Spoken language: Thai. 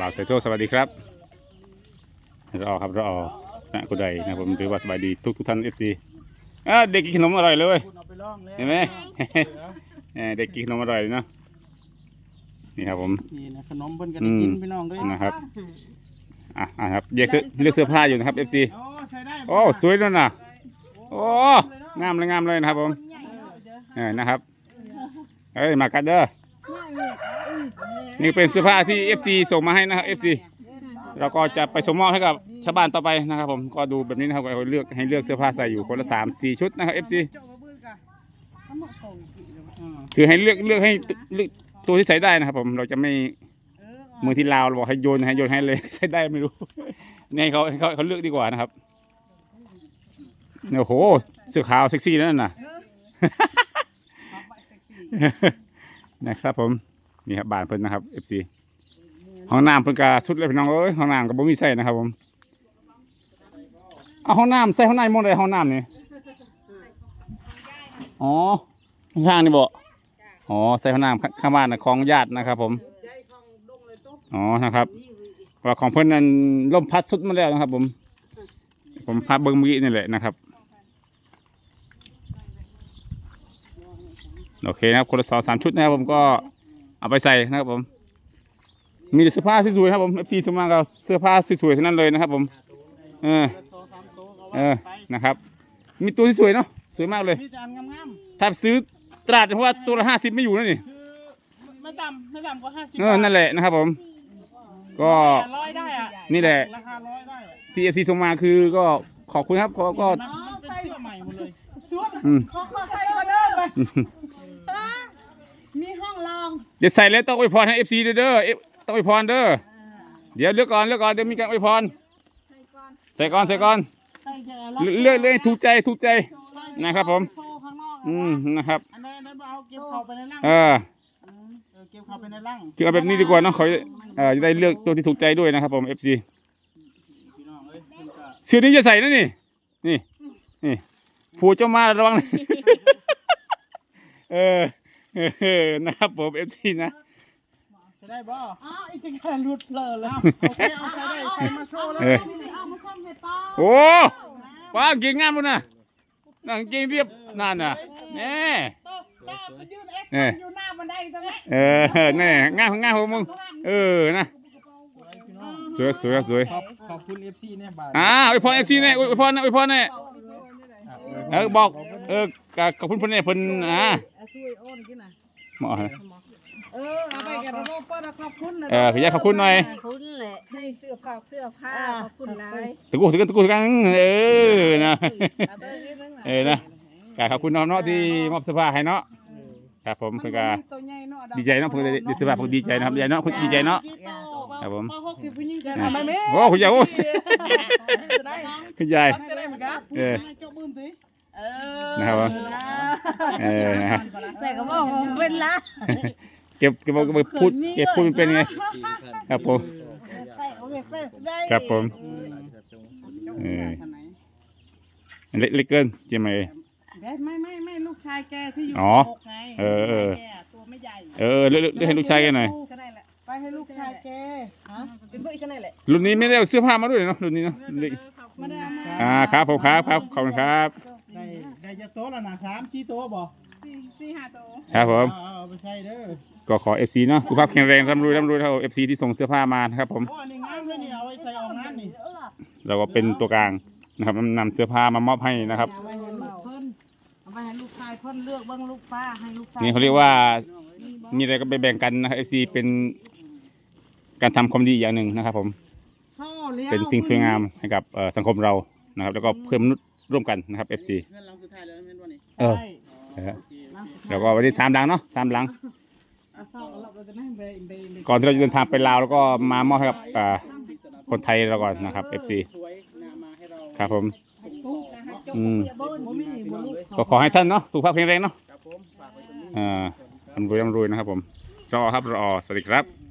บ่าวเตโซสวัสดีครับรอครับรอนะกุไดนะครับผมถือว่าสบายดีทุกทุกท่านเอฟซีอ่าเด็กกินขนมอร่อยเลยเว้ยคุณเอาไปลองแล้วเห็นไหมเออเด็กกินขนมอร่อยเนาะนี่ครับผมนี่นะขนมเพิ่นก็ได้กินอืมพี่น้องด้วยนะครับอะอะครับเลือกเสื้อเลือกเสื้อผ้าอยู่นะครับเอฟซีโอ้ใช้ได้โอ้สวยด้วยนะโอ้งามเลยงามเลยนะครับผมเออนะครับเอ้ยมากันเด้อ นี่เป็นเสื้อผ้าที่ FC ส่งมาให้นะครับ FC เราก็จะไปส่งมอบให้กับชาวบ้านต่อไปนะครับ ผมก็ดูแบบนี้นะครับก็เลือกให้เลือกเสื้อผ้าใส่อยู่คนละสามสี่ชุดนะครับ FC คือให้เลือกเลือกให้เลือกตัวที่ใส่ได้นะครับ ผมเราจะไม่มือที่ลาวเราบอกให้โยนให้โยนให้เลยใช้ได้ไม่รู้นี่ให้เขาเขาเขาเลือกดีกว่านะครับโอ้โหเสื้อขาวเซ็กซี่นั่นน่ะนะครับผม นี่ครับบ้านเพิ่นนะครับ FC ห้องน้ำเพิ่นกาสุดเลยพี่น้องเอ้ยห้องน้ำก็บ่มีใส่นะครับผมเอาห้องน้ำใส่ห้องน้ำหมดเลยห้องน้ำนี่อ๋อข้างนี่บ่อ๋อใส่ห้องน้ำข้างบ้านนะของญาตินะครับ ผมอ๋อนะครับว่าของเพิ่นนั้นล่มพัดสุดมาแล้วนะครับ ผม ผมพาเบิ่งมือนี่แหละนะครับโอเคนะครับคนละสองสามชุดนะครับผมก็ เอาไปใส่นะครับผม มีแต่เสื้อผ้าสวยๆครับผม FC สมมาก็เสื้อผ้าสวยๆทั้งนั้นเลยนะครับ ผม เออสองสามโต๊ะก็เอว่าอไปนะครับ มีตัวที่สวยเนาะ สวยมากเลย มีจานงามถ้าซื้อตลาดเพราะว่าตัวละห้าสิบไม่อยู่นะนี่ ๆคือไม่ต่ำไม่ต่ำกว่าห้าสิบเออ นั่นแหละนะครับผม ก็ ร้อยได้อะนี่แหละ ราคาร้อยได้อะที่ FC ส่งมาคือก็ขอบคุณครับเขาก็ มันมันเป็นเสื้อใหม่หมดเลย อืม ขอขอใส่ออเดอร์ไปมีห้ องรองเดี๋ยวใส่แล้วต้องอวยพรให้ FC เด้อเด้อเอฟต้องอวยพรเด้อเดี๋ยวเลือกก่อนเลือกก่อนเดี๋ยวมีการอวยพรใส่ก่อนใส่ก่อนใส่ก่อนใส่เจอเลือกเลือกเลือกให้ถูกใจถูกใจ นะครับผมโซ่ข้างนอกอืมนะครับ อันนั้นอันนั้นเอาเก็บเข้าไปในร่างเออเออเก็บเข้าไปในร่างคือเอาแบบนี้ดีกว่าเนาะเขาจะเอ่อจะได้เลือกตัวที่ถูกใจด้วยนะครับผม FC พี่น้องเอ้ยเพิ่นก็เสื้อนี้จะใส่นะนี่ นี่นี่ผู้เจ้ามาระวังเออ เออนะครับผม FC นะจะได้บ่อ๋ออีกทีการหลุดเพลินแล้วโอเคเอาใส่ได้ใส่มาโชว์เลยเออ เอามาซ่อมให้ป้าโอ้ว้างเก่งงามพุ่นนะนั่งเก่งเรียบนั่นน่ะแน่ป้าไปยืนเอ็กเออซ์อยู่หน้าบันไดตรงนี้เออแน่งามงามของมึงเออนะพี่น้องสวยสวยสวยขอบขอบคุณ FC เนี่ยบาทอ่าอวยพร FC แน่อวยพรนะอวยพรแน่ะเออบอกเออกับขอบคุณเพิ่นแน่เพิ่นอ่าช่วยโอนกินน่ะหมอฮะเออเอาไปกันแล้วป้าขอบคุณนะเออขออนุญาตขอบคุณหน่อยขอบคุณแหละให้เสื้อผ้าเสื้อผ้าขอบคุณหลายตะกูตะกูตะกูตะกันเออนะเอาไปนิดนึงน่ะเออนะกขอบคุณน้องเนาะที่มอบเสื้อผ้าให้เนาะครับผมเพิ่นก็ตัวใหญ่เนาะดีใจเนาะเพิ่นก็ได้เสื้อผ้าเพิ่นดีใจนะครับดีใจเนาะเพิ่นดีใจเนาะครับผมป้าหกสิบผู้หญิงจะอ่าทำไมไม่โอ้คุณยายโอ้ยได้คุณยายจะได้เหมือนกันเอ อจบมือสิเออนะครับผมเออนะฮะใส่กระบอกเป็นละเก็บเก็บเก็บพูดเก็บพูดมันเป็นไงครับผมใส่โอเคเป็นได้ครับผมเออเล็กเล็กเกินใช่ไหมไม่ไม่ไม่ลูกชายแกที่อยู่อ๋อหกไงเออเออแกตัวไม่ใหญ่เออเลือกเลือกเลือกให้ลูกชายกันหน่อยก็ได้แหละไปให้ลูกชายแกฮะเป็นเพื่อนฉันนั่นแหละรุ่นนี้ไม่ได้เอาเสื้อผ้ามาด้วยเนาะรุ่นนี้เนาะเล็กไม่ได้เอามาอ่าครับผมครับครับขอบคุณครับ แล้วนะสามสี่โต๊ะบ่สี่สี่ห้าตัวครับผม เอาเอาไปใช้เด้อก็ขอ FC เนาะสุขภาพแข็งแรงร่ำรวยร่ำรวยเท่า FC ที่ส่งเสื้อผ้ามานะครับผม โอ้อันนี้งามเลยนี่เอาไว้ใส่ออกงานนี่เราก็เป็นตัวกลางนะครับนำเสื้อผ้ามามอบให้นะครับ เอาไปให้ลูกเพิ่นเอาไปให้ลูกชายเพิ่นเลือกเบ้างลูกป้าให้ลูกชายนี่เขาเรียกว่า มีอะไรก็ไปแบ่งกันนะครับ FC เป็นการทำความดีอย่างหนึ่งนะครับ ผม ช่อลี้ยเป็นสิ่งสวยงามให้กับเอ่อสังคมเรานะครับ แล้วก็เพิ่มมนุษย์ร่วมกันนะครับ FC เงินหลังสุดท้ายเลยเงินวันนี้ เออใช่เออโอเคแล้วก็วันที่สามหลังเนาะสามหลังเอาซ่อเราเราจะนั่งไปไปไปก่อนที่เราจะเดินทางไปลาวแล้วก็มามอบให้กับเอ่อคนไทยเราก่อนนะครับ FC สวยนะมาให้เราครับผมปุ๊กนะคะจบอืมเบิ้ลบ่มีบ่ลูกก็ขอให้ท่านเนาะสุขภาพแข็งแรงเนาะครับผมฝากไว้ตรงนี้อ่าร่ำรวยร่ำรวยนะครับผมรอครับรอสวัสดีครับ